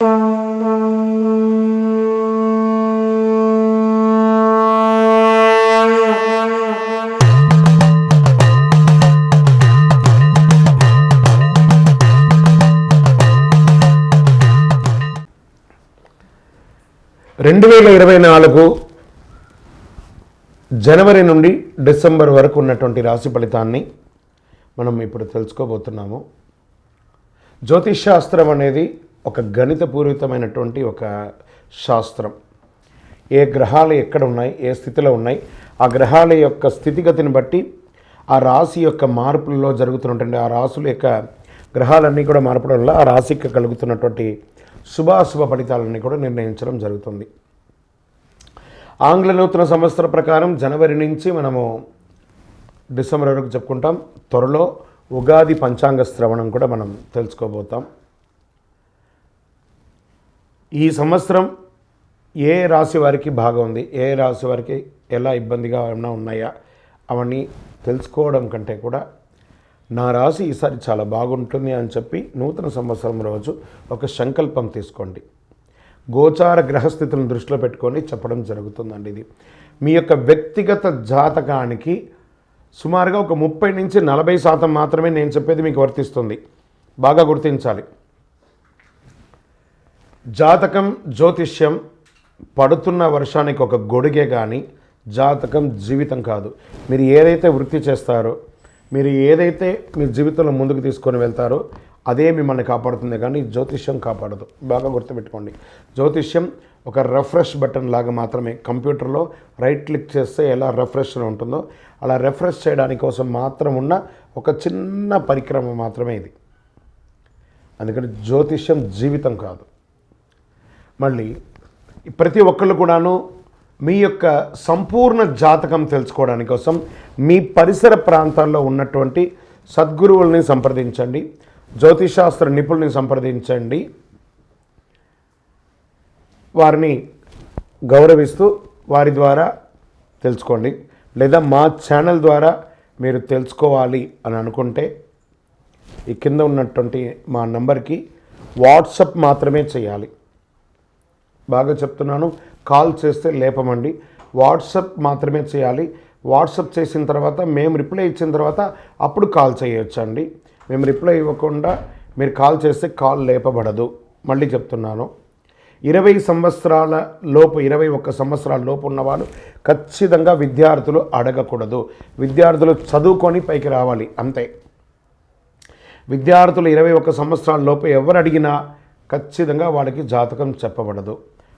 రెండు వేల ఇరవై నాలుగు జనవరి నుండి డిసెంబర్ వరకు ఉన్నటువంటి రాశి ఫలితాన్ని మనం ఇప్పుడు తెలుసుకోబోతున్నాము. జ్యోతిష్ శాస్త్రం అనేది ఒక గణితపూరితమైనటువంటి ఒక శాస్త్రం. ఏ గ్రహాలు ఎక్కడ ఉన్నాయి ఏ స్థితిలో ఉన్నాయి ఆ గ్రహాల యొక్క స్థితిగతిని బట్టి ఆ రాశి యొక్క మార్పులలో జరుగుతున్నటువంటి ఆ రాశుల యొక్క గ్రహాలన్నీ కూడా మార్పడం వల్ల ఆ రాశికి కలుగుతున్నటువంటి శుభాశుభ ఫలితాలన్నీ కూడా నిర్ణయించడం జరుగుతుంది. ఆంగ్ల నూతన సంవత్సర ప్రకారం జనవరి నుంచి మనము డిసెంబర్ వరకు చెప్పుకుంటాం. త్వరలో ఉగాది పంచాంగ శ్రవణం కూడా మనం తెలుసుకోబోతాం. ఈ సంవత్సరం ఏ రాశి వారికి బాగా ఉంది? ఏ రాశి వారికి ఎలా ఇబ్బందిగా ఏమైనా ఉన్నాయా? అవన్నీ తెలుసుకోవడం కంటే కూడా నా రాశి ఈసారి చాలా బాగుంటుంది అని చెప్పి నూతన సంవత్సరం రోజు ఒక సంకల్పం తీసుకోండి. గోచార గ్రహస్థితులను దృష్టిలో పెట్టుకొని చెప్పడం జరుగుతుందండి ఇది. మీ యొక్క వ్యక్తిగత జాతకానికి సుమారుగా ఒక ముప్పై నుంచి నలభై శాతం మాత్రమే నేను చెప్పేది మీకు వర్తిస్తుంది. బాగా గుర్తించాలి. జాతకం జ్యోతిష్యం పడుతున్న వర్షానికి ఒక గొడుగే కానీ జాతకం జీవితం కాదు. మీరు ఏదైతే వృత్తి చేస్తారో మీరు ఏదైతే మీ జీవితంలో ముందుకు తీసుకొని వెళ్తారో అదే మిమ్మల్ని కాపాడుతుంది. కానీ జ్యోతిష్యం కాపాడదు. బాగా గుర్తుపెట్టుకోండి. జ్యోతిష్యం ఒక రెఫ్రెష్ బటన్ లాగా మాత్రమే. కంప్యూటర్లో రైట్ క్లిక్ చేస్తే ఎలా రెఫ్రెష్ ఉంటుందో అలా రెఫ్రెష్ చేయడానికి కోసం మాత్రం ఉన్న ఒక చిన్న పరిక్రమ మాత్రమే ఇది. అందుకని జ్యోతిష్యం జీవితం కాదు. మళ్ళీ ప్రతి ఒక్కళ్ళు కూడాను మీ యొక్క సంపూర్ణ జాతకం తెలుసుకోవడానికి కోసం మీ పరిసర ప్రాంతాల్లో ఉన్నటువంటి సద్గురువుల్ని సంప్రదించండి జ్యోతిషాస్త్ర నిపుణుల్ని సంప్రదించండి. వారిని గౌరవిస్తూ వారి ద్వారా తెలుసుకోండి లేదా మా ఛానల్ ద్వారా మీరు తెలుసుకోవాలి అని అనుకుంటే ఈ కింద ఉన్నటువంటి మా నంబర్కి వాట్సప్ మాత్రమే చేయాలి. బాగా చెప్తున్నాను. కాల్ చేస్తే లేపమండి. వాట్సప్ మాత్రమే చేయాలి. వాట్సప్ చేసిన తర్వాత మేము రిప్లై ఇచ్చిన తర్వాత అప్పుడు కాల్ చేయొచ్చండి. మేము రిప్లై ఇవ్వకుండా మీరు కాల్ చేస్తే కాల్ లేపబడదు. మళ్ళీ చెప్తున్నాను. ఇరవై సంవత్సరాల లోపు ఇరవై ఒక్క సంవత్సరాల లోపు ఉన్నవాళ్ళు ఖచ్చితంగా విద్యార్థులు అడగకూడదు. విద్యార్థులు చదువుకొని పైకి రావాలి అంతే. విద్యార్థులు ఇరవై ఒక్క సంవత్సరాల లోపు ఎవరు అడిగినా ఖచ్చితంగా వాళ్ళకి జాతకం చెప్పబడదు.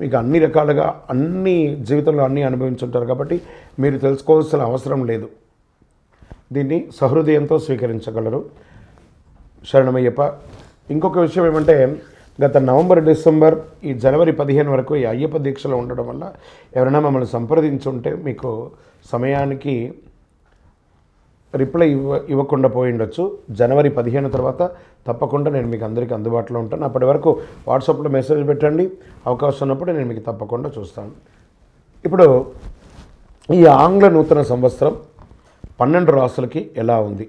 మీకు అన్ని రకాలుగా అన్ని జీవితంలో అన్నీ అనుభవించుంటారు కాబట్టి మీరు తెలుసుకోవాల్సిన అవసరం లేదు. దీన్ని సహృదయంతో స్వీకరించగలరు. శరణమయ్యప్ప ఇంకొక విషయం ఏమంటే గత నవంబర్ డిసెంబర్ ఈ జనవరి పదిహేను వరకు ఈ అయ్యప్ప దీక్షలో ఉండడం వల్ల ఎవరైనా మమ్మల్ని సంప్రదించుంటే మీకు సమయానికి రిప్లై ఇవ్వ ఇవ్వకుండా పోయి ఉండొచ్చు జనవరి పదిహేను తర్వాత తప్పకుండా నేను మీకు అందరికీ అందుబాటులో ఉంటాను. అప్పటి వరకు వాట్సాప్లో మెసేజ్ పెట్టండి. అవకాశం ఉన్నప్పుడు నేను మీకు తప్పకుండా చూస్తాను. ఇప్పుడు ఈ ఆంగ్ల నూతన సంవత్సరం పన్నెండు రాసులకి ఎలా ఉంది?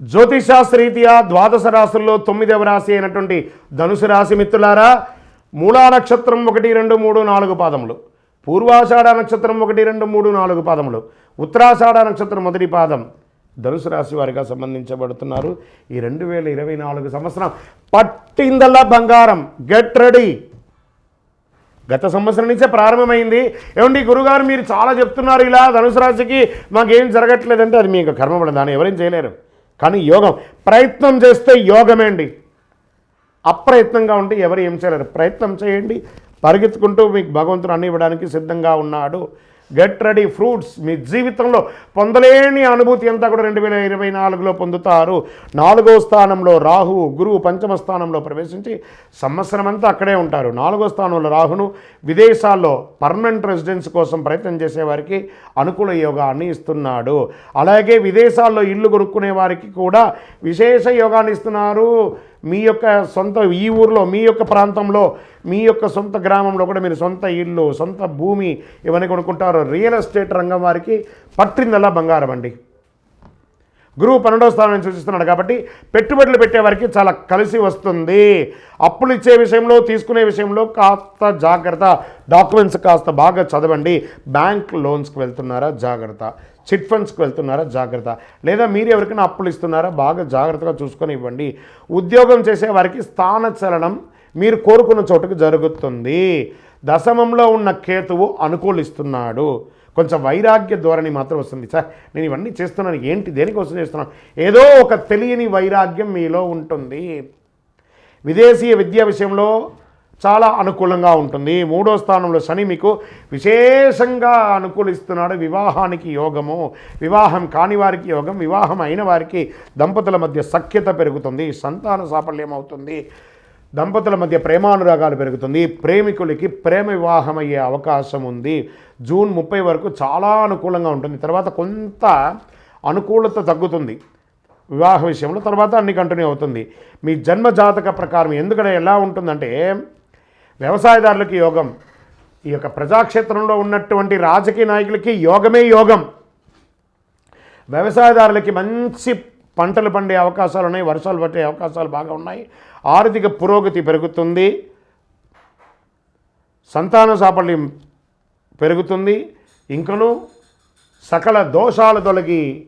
జ్యోతిశాస్త్రరీత్యా ద్వాదశ రాశుల్లో తొమ్మిదవ రాశి అయినటువంటి ధనుసు రాశి మిత్రులారా మూలా నక్షత్రం ఒకటి రెండు మూడు నాలుగు పాదములు. పూర్వాషాఢ నక్షత్రం ఒకటి రెండు మూడు నాలుగు పాదములు. ఉత్తరాషాఢ నక్షత్రం మొదటి పాదం. ధనుసు రాశి వారిగా సంబంధించబడుతున్నారు. ఈ రెండు వేల ఇరవై నాలుగు సంవత్సరం పట్టిందల్లా బంగారం. గెట్ రెడీ గత సంవత్సరం నుంచే ప్రారంభమైంది. ఏమండి గురుగారు మీరు చాలా చెప్తున్నారు ఇలా ధనుసు రాశికి మాకేం జరగట్లేదంటే అది మీకు కర్మపడ దాన్ని ఎవరేం చేయలేరు. కానీ యోగం ప్రయత్నం చేస్తే యోగమే అండి. అప్రయత్నంగా ఉంటే ఎవరు ఏం చేయలేరు. ప్రయత్నం చేయండి. పరిగెత్తుకుంటూ మీకు భగవంతుడు అన్ని ఇవ్వడానికి సిద్ధంగా ఉన్నాడు. గెట్ రెడీ ఫ్రూట్స్ మీ జీవితంలో పొందలేని అనుభూతి అంతా కూడా రెండు వేల ఇరవై నాలుగులో పొందుతారు. నాలుగో స్థానంలో రాహు గురువు పంచమ స్థానంలో ప్రవేశించి సంవత్సరం అంతా అక్కడే ఉంటారు. నాలుగో స్థానంలో రాహును విదేశాల్లో పర్మనెంట్ రెసిడెన్స్ కోసం ప్రయత్నం చేసేవారికి అనుకూల యోగాన్ని ఇస్తున్నాడు. అలాగే విదేశాల్లో ఇల్లు కొనుక్కునే వారికి కూడా విశేష యోగాన్ని ఇస్తున్నారు. మీ యొక్క సొంత ఈ ఊర్లో మీ యొక్క ప్రాంతంలో మీ యొక్క సొంత గ్రామంలో కూడా మీరు సొంత ఇల్లు సొంత భూమి ఇవన్నీ కొనుక్కుంటారు. రియల్ ఎస్టేట్ రంగం వారికి పట్టిందల్లా బంగారం అండి. గురువు పన్నెండవ స్థానాన్ని సూచిస్తున్నాడు కాబట్టి పెట్టుబడులు పెట్టేవారికి చాలా కలిసి వస్తుంది. అప్పులు ఇచ్చే విషయంలో తీసుకునే విషయంలో కాస్త జాగ్రత్త. డాక్యుమెంట్స్ కాస్త బాగా చదవండి. బ్యాంక్ లోన్స్కి వెళ్తున్నారా? జాగ్రత్త. చిట్ ఫండ్స్కి వెళ్తున్నారా? జాగ్రత్త. లేదా మీరు ఎవరికైనా అప్పులు ఇస్తున్నారా? బాగా జాగ్రత్తగా చూసుకొని ఇవ్వండి. ఉద్యోగం చేసే వారికి స్థాన చలనం మీరు కోరుకున్న చోటుకు జరుగుతుంది. దశమంలో ఉన్న కేతువు అనుకూలిస్తున్నాడు. కొంచెం వైరాగ్య ధోరణి మాత్రం వస్తుంది. సార్ నేను ఇవన్నీ చేస్తున్నాను. ఏంటి? దేనికోసం చేస్తున్నాను? ఏదో ఒక తెలియని వైరాగ్యం మీలో ఉంటుంది. విదేశీయ విద్యా విషయంలో చాలా అనుకూలంగా ఉంటుంది. మూడో స్థానంలో శని మీకు విశేషంగా అనుకూలిస్తున్నాడు. వివాహానికి యోగము వివాహం కాని వారికి యోగం వివాహం అయిన వారికి దంపతుల మధ్య సఖ్యత పెరుగుతుంది. సంతాన సాఫల్యం అవుతుంది. దంపతుల మధ్య ప్రేమానురాగాలు పెరుగుతుంది. ప్రేమికులకి ప్రేమ వివాహం అయ్యే అవకాశం ఉంది. జూన్ ముప్పై వరకు చాలా అనుకూలంగా ఉంటుంది. తర్వాత కొంత అనుకూలత తగ్గుతుంది. వివాహ విషయంలో తర్వాత అన్ని కంటిన్యూ అవుతుంది. మీ జన్మ జాతక ప్రకారం ఎందుకంటే ఎలా ఉంటుందంటే వ్యవసాయదారులకి యోగం. ఈ యొక్క ప్రజాక్షేత్రంలో ఉన్నటువంటి రాజకీయ నాయకులకి యోగమే యోగం. వ్యవసాయదారులకి మంచి పంటలు పండే అవకాశాలు ఉన్నాయి వర్షాలు పట్టే అవకాశాలు బాగా ఉన్నాయి. ఆర్థిక పురోగతి పెరుగుతుంది. సంతాన సాఫల్యం పెరుగుతుంది. ఇంకను సకల దోషాలు తొలగి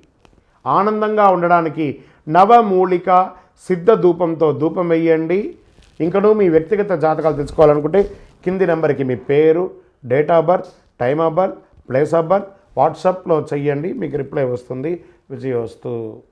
ఆనందంగా ఉండడానికి నవమూలిక సిద్ధ ధూపంతో ధూపం వేయండి. ఇంకను మీ వ్యక్తిగత జాతకాలు తెలుసుకోవాలనుకుంటే కింది నెంబర్కి మీ పేరు date of birth time of birth place of birth వాట్సాప్లో చెయ్యండి మీకు రిప్లై వస్తుంది. విజయవస్తు.